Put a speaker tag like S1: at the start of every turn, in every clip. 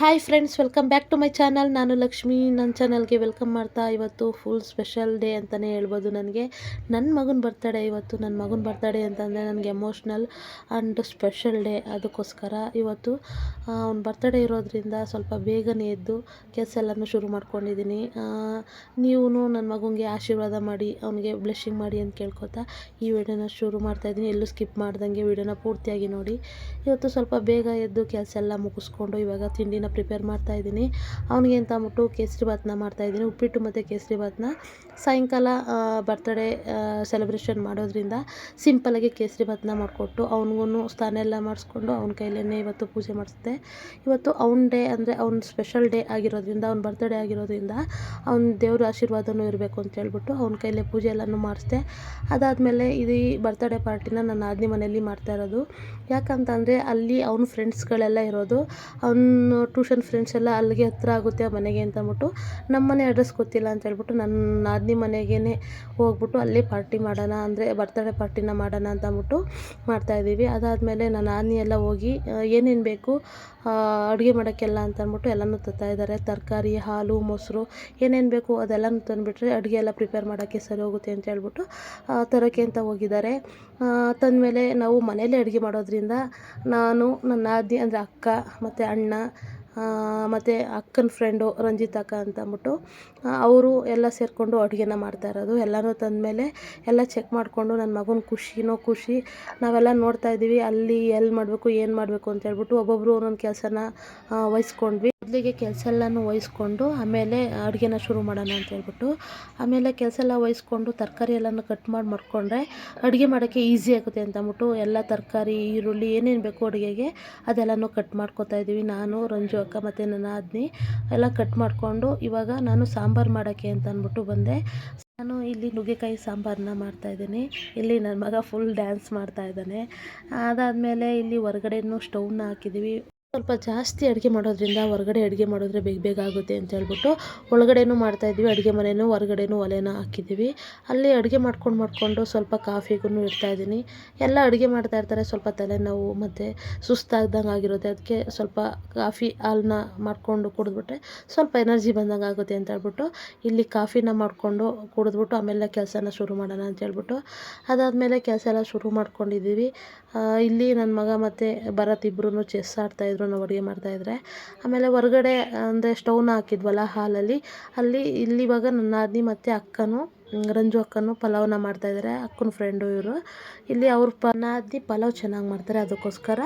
S1: Hi friends welcome back to my channel ನಾನು ಲಕ್ಷ್ಮಿ. ನನ್ನ ಚಾನಲ್ಗೆ ವೆಲ್ಕಮ್ ಮಾಡ್ತಾ ಇವತ್ತು ಫುಲ್ ಸ್ಪೆಷಲ್ ಡೇ ಅಂತಲೇ ಹೇಳ್ಬೋದು ನನಗೆ. ನನ್ನ ಮಗನ ಬರ್ತಡೇ ಇವತ್ತು ನನ್ನ ಮಗನ ಬರ್ತಡೇ ಅಂತಂದರೆ ನನಗೆ ಎಮೋಷ್ನಲ್ ಆ್ಯಂಡ್ ಸ್ಪೆಷಲ್ ಡೇ ಅದಕ್ಕೋಸ್ಕರ ಇವತ್ತು. ಅವ್ನ ಬರ್ತಡೇ ಇರೋದ್ರಿಂದ ಸ್ವಲ್ಪ ಬೇಗನೆ ಎದ್ದು ಕೆಲಸ ಎಲ್ಲನೂ ಶುರು ಮಾಡ್ಕೊಂಡಿದ್ದೀನಿ ನೀವು ನನ್ನ ಮಗನಿಗೆ ಆಶೀರ್ವಾದ ಮಾಡಿ, ಅವನಿಗೆ ಬ್ಲೆಸ್ಸಿಂಗ್ ಮಾಡಿ ಅಂತ ಕೇಳ್ಕೊತಾ ಈ ವಿಡಿಯೋನ ಶುರು ಮಾಡ್ತಾಯಿದ್ದೀನಿ ಎಲ್ಲೂ ಸ್ಕಿಪ್ ಮಾಡ್ದಂಗೆ ವಿಡಿಯೋನ ಪೂರ್ತಿಯಾಗಿ ನೋಡಿ. ಇವತ್ತು ಸ್ವಲ್ಪ ಬೇಗ ಎದ್ದು ಕೆಲಸ ಎಲ್ಲ ಮುಗಿಸ್ಕೊಂಡು ಇವಾಗ ತಿಂಡಿನ ಪ್ರಿಪೇರ್ ಮಾಡ್ತಾಯಿದ್ದೀನಿ ಅವನಿಗೆ ಅಂತ ಅಂದ್ಬಿಟ್ಟು ಕೇಸರಿ ಭಾತ್ನ ಮಾಡ್ತಾಯಿದ್ದೀನಿ ಉಪ್ಪಿಟ್ಟು ಮತ್ತು ಕೇಸರಿ ಭಾತ್ನ. ಸಾಯಂಕಾಲ ಬರ್ತಡೇ ಸೆಲೆಬ್ರೇಷನ್ ಮಾಡೋದ್ರಿಂದ ಸಿಂಪಲಾಗಿ ಕೇಸರಿ ಭಾತ್ನ ಮಾಡಿಕೊಟ್ಟು ಅವನಿಗೂ ಸ್ನಾನ ಎಲ್ಲ ಮಾಡಿಸ್ಕೊಂಡು ಅವನ ಕೈಲೇ ಇವತ್ತು ಪೂಜೆ ಮಾಡಿಸ್ದೆ ಇವತ್ತು ಅವ್ನ ಡೇ ಅಂದರೆ ಅವ್ನ ಸ್ಪೆಷಲ್ ಡೇ ಆಗಿರೋದ್ರಿಂದ, ಅವ್ನ ಬರ್ತಡೇ ಆಗಿರೋದ್ರಿಂದ ಅವ್ನ ದೇವ್ರ ಆಶೀರ್ವಾದನೂ ಇರಬೇಕು ಅಂತ ಹೇಳ್ಬಿಟ್ಟು ಅವ್ನ ಕೈಲೇ ಪೂಜೆ ಎಲ್ಲನೂ ಮಾಡಿಸಿದೆ ಅದಾದಮೇಲೆ ಇದು ಬರ್ತಡೇ ಪಾರ್ಟಿನ ನನ್ನ ಆದ್ನಿ ಮನೆಯಲ್ಲಿ ಮಾಡ್ತಾ ಇರೋದು. ಯಾಕಂತಂದರೆ ಅಲ್ಲಿ ಅವ್ನ ಫ್ರೆಂಡ್ಸ್ಗಳೆಲ್ಲ ಇರೋದು. ಅವನು ಟ್ಯೂಷನ್ ಫ್ರೆಂಡ್ಸ್ ಎಲ್ಲ ಅಲ್ಲಿಗೆ ಹತ್ರ ಆಗುತ್ತೆ ಆ ಮನೆಗೆ ಅಂತ ಅಂದ್ಬಿಟ್ಟು ನಮ್ಮ ಮನೆ ಅಡ್ರೆಸ್ ಗೊತ್ತಿಲ್ಲ ಅಂತ ಹೇಳ್ಬಿಟ್ಟು ನನ್ನ ನಾದಿನಿ ಮನೆಗೇ ಹೋಗ್ಬಿಟ್ಟು ಅಲ್ಲಿ ಪಾರ್ಟಿ ಮಾಡೋಣ ಅಂದರೆ ಬರ್ತಡೇ ಪಾರ್ಟಿನ ಮಾಡೋಣ ಅಂತ ಅಂದ್ಬಿಟ್ಟು ಮಾಡ್ತಾಯಿದ್ದೀವಿ ಅದಾದಮೇಲೆ ನನ್ನ ನಾದಿನಿ ಎಲ್ಲ ಹೋಗಿ ಏನೇನು ಬೇಕು ಅಡುಗೆ ಮಾಡೋಕ್ಕೆಲ್ಲ ಅಂತ ಅಂದ್ಬಿಟ್ಟು ಎಲ್ಲನೂ ಇದ್ದಾರೆ. ತರಕಾರಿ, ಹಾಲು, ಮೊಸರು ಏನೇನು ಬೇಕು ಅದೆಲ್ಲನೂ ತಂದುಬಿಟ್ರೆ ಅಡುಗೆ ಎಲ್ಲ ಪ್ರಿಪೇರ್ ಮಾಡೋಕ್ಕೆ ಸರಿ ಹೋಗುತ್ತೆ ಅಂತ ಹೇಳ್ಬಿಟ್ಟು ತರೋಕ್ಕೆ ಅಂತ ಹೋಗಿದ್ದಾರೆ. ತಂದಮೇಲೆ ನಾವು ಮನೇಲೇ ಅಡುಗೆ ಮಾಡೋದ್ರಿಂದ ನಾನು, ನನ್ನ ನಾದಿನಿ ಅಂದರೆ ಅಕ್ಕ ಮತ್ತು ಅಣ್ಣ ಮತ್ತು ಅಕ್ಕನ ಫ್ರೆಂಡು ರಂಜಿತ್ ಅಕ್ಕ ಅಂತ ಅಂದ್ಬಿಟ್ಟು ಅವರು ಎಲ್ಲ ಸೇರಿಕೊಂಡು ಅಡುಗೆನ ಮಾಡ್ತಾ ಇರೋದು. ಎಲ್ಲನೂ ತಂದಮೇಲೆ ಎಲ್ಲ ಚೆಕ್ ಮಾಡಿಕೊಂಡು ನನ್ನ ಮಗನ ಖುಷಿನೋ ಖುಷಿ. ನಾವೆಲ್ಲ ನೋಡ್ತಾ ಇದ್ದೀವಿ, ಅಲ್ಲಿ ಎಲ್ಲಿ ಮಾಡಬೇಕು, ಏನು ಮಾಡಬೇಕು ಅಂತ ಹೇಳ್ಬಿಟ್ಟು ಒಬ್ಬೊಬ್ಬರು ಒಂದೊಂದು ಕೆಲಸನ ವಹಿಸ್ಕೊಂಡ್ವಿ. ಮೊದಲಿಗೆ ಕೆಲಸ ಎಲ್ಲನೂ ವಹಿಸ್ಕೊಂಡು ಆಮೇಲೆ ಅಡುಗೆನ ಶುರು ಮಾಡೋಣ ಅಂತ ಹೇಳ್ಬಿಟ್ಟು, ಆಮೇಲೆ ಕೆಲಸ ಎಲ್ಲ ವಹಿಸ್ಕೊಂಡು ತರಕಾರಿ ಎಲ್ಲನೂ ಕಟ್ ಮಾಡಿ ಮಾಡಿಕೊಂಡ್ರೆ ಅಡುಗೆ ಮಾಡೋಕ್ಕೆ ಈಸಿ ಆಗುತ್ತೆ ಅಂತ ಅಂದ್ಬಿಟ್ಟು ಎಲ್ಲ ತರಕಾರಿ, ಈರುಳ್ಳಿ ಏನೇನು ಬೇಕು ಅಡುಗೆಗೆ ಅದೆಲ್ಲನೂ ಕಟ್ ಮಾಡ್ಕೊತಾ ಇದ್ದೀವಿ. ನಾನು, ರಂಜು ಅಕ್ಕ ಮತ್ತು ನನ್ನ ಆದ್ನಿ ಎಲ್ಲ ಕಟ್ ಮಾಡಿಕೊಂಡು ಇವಾಗ ನಾನು ಸಾಂಬಾರು ಮಾಡೋಕ್ಕೆ ಅಂತ ಅಂದ್ಬಿಟ್ಟು ಬಂದೆ. ನಾನು ಇಲ್ಲಿ ನುಗ್ಗೆಕಾಯಿ ಸಾಂಬಾರನ್ನ ಮಾಡ್ತಾಯಿದ್ದೀನಿ ಇಲ್ಲಿ ನನ್ನ ಮಗ ಫುಲ್ ಡ್ಯಾನ್ಸ್ ಮಾಡ್ತಾ ಇದ್ದಾನೆ. ಅದಾದಮೇಲೆ ಇಲ್ಲಿ ಹೊರಗಡೆನೂ ಸ್ಟೌವ್ನ ಹಾಕಿದ್ದೀವಿ. ಸ್ವಲ್ಪ ಜಾಸ್ತಿ ಅಡುಗೆ ಮಾಡೋದ್ರಿಂದ ಹೊರಗಡೆ ಅಡುಗೆ ಮಾಡಿದ್ರೆ ಬೇಗ ಬೇಗ ಆಗುತ್ತೆ ಅಂತ ಹೇಳ್ಬಿಟ್ಟು ಒಳಗಡೆನೂ ಮಾಡ್ತಾಯಿದ್ವಿ ಅಡುಗೆ ಮನೆಯೂ ಹೊರಗಡೆನೂ ಒಲೆನ ಹಾಕಿದ್ದೀವಿ. ಅಲ್ಲಿ ಅಡುಗೆ ಮಾಡ್ಕೊಂಡು ಮಾಡಿಕೊಂಡು ಸ್ವಲ್ಪ ಕಾಫಿಗೂ ಇಡ್ತಾಯಿದ್ದೀನಿ ಎಲ್ಲ ಅಡುಗೆ ಮಾಡ್ತಾಯಿರ್ತಾರೆ ಸ್ವಲ್ಪ ತಲೆನೋವು ಮತ್ತು ಸುಸ್ತಾಗ್ದಂಗೆ ಆಗಿರುತ್ತೆ. ಅದಕ್ಕೆ ಸ್ವಲ್ಪ ಕಾಫಿ ಹಾಲನ್ನ ಮಾಡಿಕೊಂಡು ಕುಡಿದ್ಬಿಟ್ರೆ ಸ್ವಲ್ಪ ಎನರ್ಜಿ ಬಂದಂಗೆ ಆಗುತ್ತೆ ಅಂತ ಹೇಳ್ಬಿಟ್ಟು ಇಲ್ಲಿ ಕಾಫಿನ ಮಾಡಿಕೊಂಡು ಕುಡಿದ್ಬಿಟ್ಟು ಆಮೇಲೆ ಕೆಲಸನ ಶುರು ಮಾಡೋಣ ಅಂತ ಹೇಳ್ಬಿಟ್ಟು ಅದಾದಮೇಲೆ ಕೆಲಸ ಎಲ್ಲ ಶುರು ಮಾಡ್ಕೊಂಡಿದ್ದೀವಿ. ಇಲ್ಲಿ ನನ್ನ ಮಗ ಮತ್ತು ಭರತ್ ಇಬ್ಬರೂ ಚೆಸ್ ಆಡ್ತಾಯಿದ್ರು ನಾವು ಅಡುಗೆ ಮಾಡ್ತಾಯಿದ್ರೆ ಆಮೇಲೆ ಹೊರಗಡೆ ಅಂದರೆ ಸ್ಟೌವ್ನ ಹಾಕಿದ್ವಲ್ಲ ಹಾಲಲ್ಲಿ, ಅಲ್ಲಿ ಇಲ್ಲಿ ಇವಾಗ ನನ್ನ ನಾದಿನಿ ಮತ್ತು ಅಕ್ಕನೂ ರಂಜು ಅಕ್ಕನೂ ಪಲಾವ್ನ ಮಾಡ್ತಾಯಿದ್ದಾರೆ ಅಕ್ಕನ ಫ್ರೆಂಡು ಇವರು. ಇಲ್ಲಿ ಅವ್ರ ಪ ನಾದಿನಿ ಪಲಾವ್ ಚೆನ್ನಾಗಿ ಮಾಡ್ತಾರೆ ಅದಕ್ಕೋಸ್ಕರ.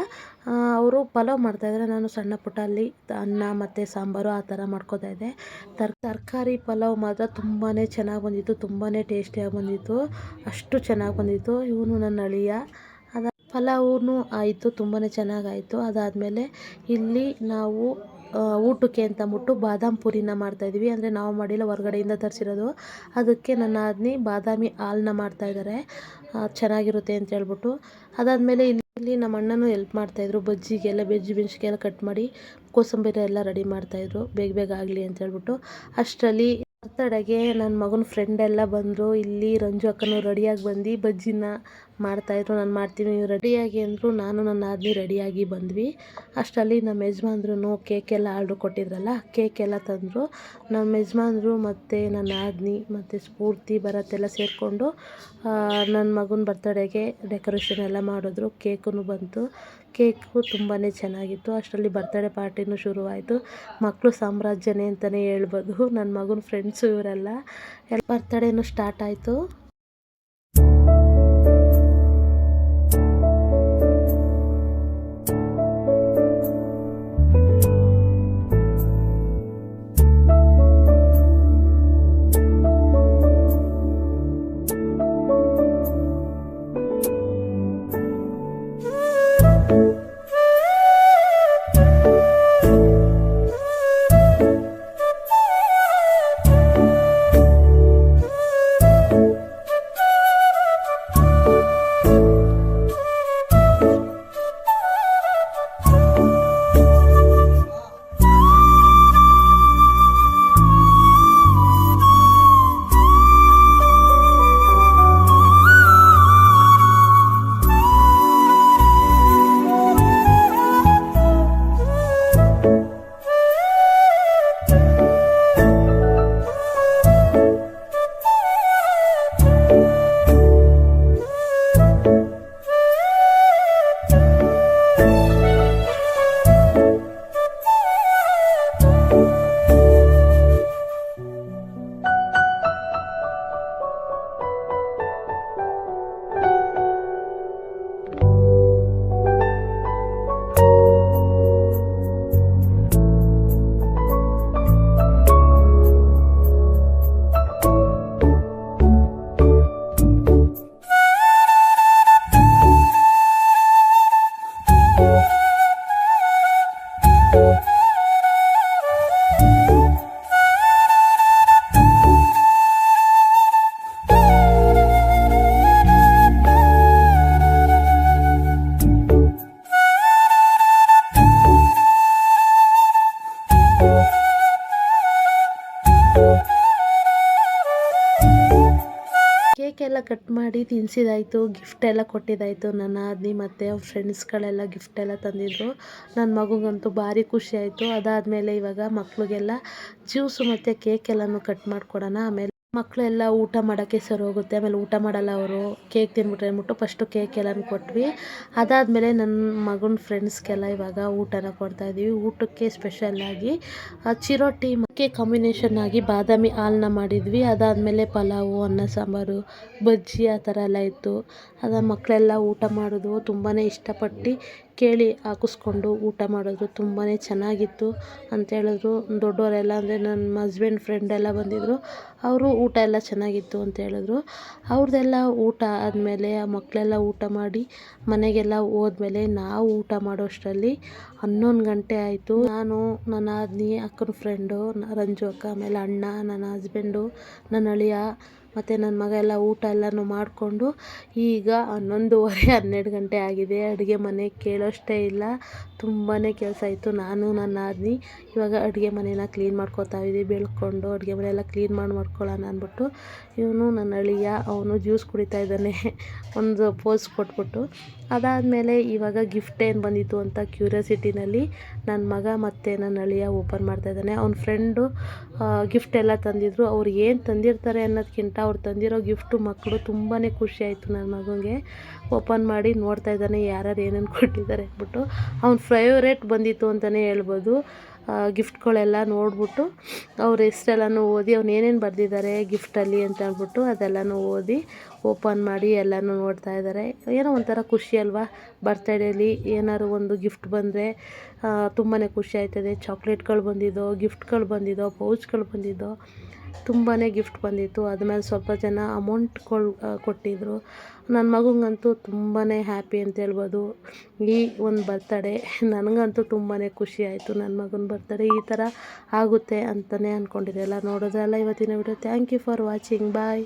S1: ಅವರು ಪಲಾವ್ ಮಾಡ್ತಾಯಿದ್ದಾರೆ ನಾನು ಸಣ್ಣ ಪುಟ್ಟ ಅಲ್ಲಿ ಅನ್ನ ಮತ್ತು ಸಾಂಬಾರು ಆ ಥರ ಮಾಡ್ಕೋತಾ ಇದ್ದೆ. ತರ್, ತರಕಾರಿ ಪಲಾವ್ ಮಾತ್ರ ತುಂಬಾ ಚೆನ್ನಾಗಿ ಬಂದಿತ್ತು ತುಂಬಾ ಟೇಸ್ಟಿಯಾಗಿ ಬಂದಿತ್ತು. ಅಷ್ಟು ಚೆನ್ನಾಗಿ ಬಂದಿತ್ತು. ಇವನು ನನ್ನ ಅಳಿಯ. ಪಲಾವು ಆಯಿತು ತುಂಬಾ ಚೆನ್ನಾಗಾಯಿತು. ಅದಾದಮೇಲೆ ಇಲ್ಲಿ ನಾವು ಊಟಕ್ಕೆ ಅಂತ ಅಂದ್ಬಿಟ್ಟು ಬಾದಾಮ್ ಪೂರಿನ ಮಾಡ್ತಾಯಿದ್ವಿ ಅಂದರೆ ನಾವು ಮಾಡಿಲ್ಲ ಹೊರಗಡೆಯಿಂದ ತರಿಸಿರೋದು. ಅದಕ್ಕೆ ನನ್ನ ಆದ್ನಿ ಬಾದಾಮಿ ಹಾಲನ್ನ ಮಾಡ್ತಾಯಿದ್ದಾರೆ ಚೆನ್ನಾಗಿರುತ್ತೆ ಅಂತ ಹೇಳ್ಬಿಟ್ಟು. ಅದಾದಮೇಲೆ ಇಲ್ಲಿ ನಮ್ಮ ಅಣ್ಣನೂ ಹೆಲ್ಪ್ ಮಾಡ್ತಾಯಿದ್ರು ಬಜ್ಜಿಗೆಲ್ಲ ಬೆಜ್ಜಿ ಬೆಂಚ್ಗೆಲ್ಲ ಕಟ್ ಮಾಡಿ ಕೋಸಂಬರಿ ಎಲ್ಲ ರೆಡಿ ಮಾಡ್ತಾಯಿದ್ರು ಬೇಗ ಬೇಗ ಆಗಲಿ ಅಂತ ಹೇಳ್ಬಿಟ್ಟು. ಅಷ್ಟರಲ್ಲಿ ಬರ್ತಡೆಗೆ ನನ್ನ ಮಗನ ಫ್ರೆಂಡ್ ಎಲ್ಲ ಬಂದರು. ಇಲ್ಲಿ ರಂಜು ಅಕ್ಕನೂ ರೆಡಿಯಾಗಿ ಬಂದು ಬಜ್ಜಿನ ಮಾಡ್ತಾಯಿದ್ರು ನಾನು ಮಾಡ್ತೀನಿ, ನೀವು ರೆಡಿಯಾಗಿ ಅಂದರು, ನಾನು ನನ್ನ ಆದ್ಮಿ ರೆಡಿಯಾಗಿ ಬಂದ್ವಿ. ಅಷ್ಟರಲ್ಲಿ ನಮ್ಮ ಯಜಮಾನ್ರು ಕೇಕೆಲ್ಲ ಆರ್ಡ್ರ್ ಕೊಟ್ಟಿದ್ರಲ್ಲ ಕೇಕೆಲ್ಲ ತಂದರು. ನಮ್ಮ ಯಜಮಾನ್ರು ಮತ್ತು ನನ್ನ ಆದ್ನಿ ಮತ್ತು ಸ್ಫೂರ್ತಿ ಬರತ್ತೆಲ್ಲ ಸೇರಿಕೊಂಡು ನನ್ನ ಮಗನ ಬರ್ತಡೆಗೆ ಡೆಕೋರೇಷನ್ ಎಲ್ಲ ಮಾಡಿದ್ರು. ಕೇಕು ಬಂತು. ಕೇಕು ತುಂಬಾ ಚೆನ್ನಾಗಿತ್ತು. ಅಷ್ಟರಲ್ಲಿ ಬರ್ತಡೇ ಪಾರ್ಟಿನೂ ಶುರುವಾಯಿತು. ಮಕ್ಕಳು ಸಾಮ್ರಾಜ್ಯನೇ ಅಂತಲೇ ಹೇಳ್ಬೋದು. ನನ್ನ ಮಗನ ಫ್ರೆಂಡ್ಸು ಇವರೆಲ್ಲ. ಎಲ್ಲ ಬರ್ತಡೇನೂ ಸ್ಟಾರ್ಟ್ ಆಯಿತು. ಕಟ್ ಮಾಡಿ ತಿನ್ಸಿದಾಯಿತು ಗಿಫ್ಟ್ ಎಲ್ಲ ಕೊಟ್ಟಿದ್ದಾಯಿತು ನನ್ನ ಆದ್ನಿ ಮತ್ತು ಅವ್ರ ಫ್ರೆಂಡ್ಸ್ಗಳೆಲ್ಲ ಗಿಫ್ಟ್ ಎಲ್ಲ ತಂದಿದ್ದರು ನನ್ನ ಮಗುಗಂತೂ ಭಾರಿ ಖುಷಿ ಆಯಿತು. ಅದಾದಮೇಲೆ ಇವಾಗ ಮಕ್ಕಳಿಗೆಲ್ಲ ಜ್ಯೂಸು ಮತ್ತು ಕೇಕ್ ಎಲ್ಲನೂ ಕಟ್ ಮಾಡಿಕೊಡೋಣ. ಆಮೇಲೆ ಮಕ್ಕಳೆಲ್ಲ ಊಟ ಮಾಡೋಕ್ಕೆ ಸರಿ ಹೋಗುತ್ತೆ. ಆಮೇಲೆ ಊಟ ಮಾಡಲ್ಲ ಅವರು. ಕೇಕ್ ತಿಂದ್ಬಿಟ್ರೆ ಅಂದ್ಬಿಟ್ಟು ಫಸ್ಟು ಕೇಕ್ ಎಲ್ಲನೂ ಕೊಟ್ವಿ. ಅದಾದಮೇಲೆ ನನ್ನ ಮಗನ ಫ್ರೆಂಡ್ಸ್ಗೆಲ್ಲ ಇವಾಗ ಊಟನ ಕೊಡ್ತಾಯಿದ್ದೀವಿ ಊಟಕ್ಕೆ ಸ್ಪೆಷಲ್ಲಾಗಿ ಚಿರೋಟಿ ಮಕ್ಕೆ ಕಾಂಬಿನೇಷನ್ ಆಗಿ ಬಾದಾಮಿ ಹಾಲನ್ನ ಮಾಡಿದ್ವಿ. ಅದಾದಮೇಲೆ ಪಲಾವು, ಅನ್ನ, ಸಾಂಬಾರು, ಬಜ್ಜಿ ಆ ಥರ ಎಲ್ಲ ಇತ್ತು. ಅದು ಮಕ್ಕಳೆಲ್ಲ ಊಟ ಮಾಡೋದು ತುಂಬಾ ಇಷ್ಟಪಟ್ಟು ಕೇಳಿ ಹಾಕಿಸ್ಕೊಂಡು ಊಟ ಮಾಡಿದ್ರು ತುಂಬಾ ಚೆನ್ನಾಗಿತ್ತು ಅಂತ ಹೇಳಿದ್ರು. ದೊಡ್ಡವರೆಲ್ಲ ಅಂದರೆ ನನ್ನ ಹಸ್ಬೆಂಡ್ ಫ್ರೆಂಡ್ ಎಲ್ಲ ಬಂದಿದ್ದರು ಅವರು ಊಟ ಎಲ್ಲ ಚೆನ್ನಾಗಿತ್ತು ಅಂತ ಹೇಳಿದ್ರು. ಅವ್ರದ್ದೆಲ್ಲ ಊಟ ಆದಮೇಲೆ ಆ ಮಕ್ಕಳೆಲ್ಲ ಊಟ ಮಾಡಿ ಮನೆಗೆಲ್ಲ ಹೋದ್ಮೇಲೆ ನಾವು ಊಟ ಮಾಡೋಷ್ಟರಲ್ಲಿ ಹನ್ನೊಂದು ಗಂಟೆ ಆಯಿತು. ನಾನು, ನನ್ನ ಆದ್ನಿ, ಅಕ್ಕನ ಫ್ರೆಂಡು ರಂಜು ಅಕ್ಕ, ಆಮೇಲೆ ಅಣ್ಣ, ನನ್ನ ಹಸ್ಬೆಂಡು ನನ್ನ ಅಳಿಯ, ಮತ್ತು ನನ್ನ ಮಗ ಎಲ್ಲ ಊಟ ಎಲ್ಲನೂ ಮಾಡಿಕೊಂಡು ಈಗ ಹನ್ನೊಂದುವರೆ, ಹನ್ನೆರಡು ಗಂಟೆ ಆಗಿದೆ. ಅಡುಗೆ ಮನೆ ಕೇಳೋಷ್ಟೇ ಇಲ್ಲ. ತುಂಬಾ ಕೆಲಸ ಇತ್ತು ನಾನು, ನನ್ನ ಆದ್ನಿ ಇವಾಗ ಅಡುಗೆ ಮನೆನ ಕ್ಲೀನ್ ಮಾಡ್ಕೊತಾ ಇದ್ದೀವಿ ಬೆಳ್ಕೊಂಡು ಅಡುಗೆ ಮನೆ ಎಲ್ಲ ಕ್ಲೀನ್ ಮಾಡಿ ಮಾಡ್ಕೊಳ್ಳೋಣ ಅಂದ್ಬಿಟ್ಟು ಇವನು ನನ್ನ ಅಳಿಯ, ಅವನು ಜ್ಯೂಸ್ ಕುಡಿತಾ ಇದ್ದಾನೆ. ಒಂದು ಪೋಸ್ ಕೊಟ್ಬಿಟ್ಟು. ಅದಾದಮೇಲೆ ಇವಾಗ ಗಿಫ್ಟ್ ಏನು ಬಂದಿತ್ತು ಅಂತ ಕ್ಯೂರಿಯಾಸಿಟಿನಲ್ಲಿ ನನ್ನ ಮಗ ಮತ್ತು ನನ್ನ ಅಳಿಯ ಓಪನ್ ಮಾಡ್ತಾಯಿದ್ದಾನೆ ಅವ್ನ ಫ್ರೆಂಡು ಗಿಫ್ಟ್ ಎಲ್ಲ ತಂದಿದ್ರು. ಅವ್ರು ಏನು ತಂದಿರ್ತಾರೆ ಅನ್ನೋದಕ್ಕಿಂತ ಅವ್ರು ತಂದಿರೋ ಗಿಫ್ಟು ಮಕ್ಕಳು ತುಂಬಾ ಖುಷಿ ಆಯಿತು ನನ್ನ ಮಗನಿಗೆ ಓಪನ್ ಮಾಡಿ ನೋಡ್ತಾ ಇದ್ದಾನೆ ಯಾರ್ಯಾರು ಏನೇನು ಕೊಟ್ಟಿದ್ದಾರೆ ಅಂದ್ಬಿಟ್ಟು. ಅವ್ನ ಫೇವ್ರೇಟ್ ಬಂದಿತ್ತು ಅಂತಲೇ ಹೇಳ್ಬೋದು. ಗಿಫ್ಟ್ಗಳೆಲ್ಲ ನೋಡಿಬಿಟ್ಟು ಅವ್ರ ಹೆಸ್ರೆಲ್ಲನೂ ಓದಿ, ಅವ್ನು ಏನೇನು ಬರೆದಿದ್ದಾರೆ ಗಿಫ್ಟಲ್ಲಿ ಅಂತ ಅಂದ್ಬಿಟ್ಟು ಅದೆಲ್ಲನೂ ಓದಿ ಓಪನ್ ಮಾಡಿ ಎಲ್ಲನೂ ನೋಡ್ತಾ ಇದ್ದಾರೆ ಏನೋ ಒಂಥರ ಖುಷಿ ಅಲ್ವಾ? ಬರ್ತಡೇಲಿ ಏನಾದ್ರು ಒಂದು ಗಿಫ್ಟ್ ಬಂದರೆ ತುಂಬಾ ಖುಷಿ ಆಯ್ತದೆ. ಚಾಕ್ಲೇಟ್ಗಳು ಬಂದಿದ್ದೋ ಗಿಫ್ಟ್ಗಳು ಬಂದಿದ್ದೋ ಪೌಚ್ಗಳು ಬಂದಿದ್ದೋ ತುಂಬಾ ಗಿಫ್ಟ್ ಬಂದಿತ್ತು. ಅದ್ಮೇಲೆ ಸ್ವಲ್ಪ ಜನ ಅಮೌಂಟ್ ಕೊಳ್ ಕೊಟ್ಟಿದ್ದರು ನನ್ನ ಮಗನಿಗಂತೂ ತುಂಬಾ ಹ್ಯಾಪಿ ಅಂತ ಹೇಳ್ಬೋದು. ಈ ಒಂದು ಬರ್ತಡೇ ನನಗಂತೂ ತುಂಬಾ ಖುಷಿ ಆಯಿತು. ನನ್ನ ಮಗನ ಬರ್ತಡೇ ಈ ಥರ ಆಗುತ್ತೆ ಅಂತಲೇ ಅಂದ್ಕೊಂಡಿರಲಿಲ್ಲ ನೋಡೋದ್ರಲ್ಲ ಇವತ್ತಿನ video. Thank you for watching bye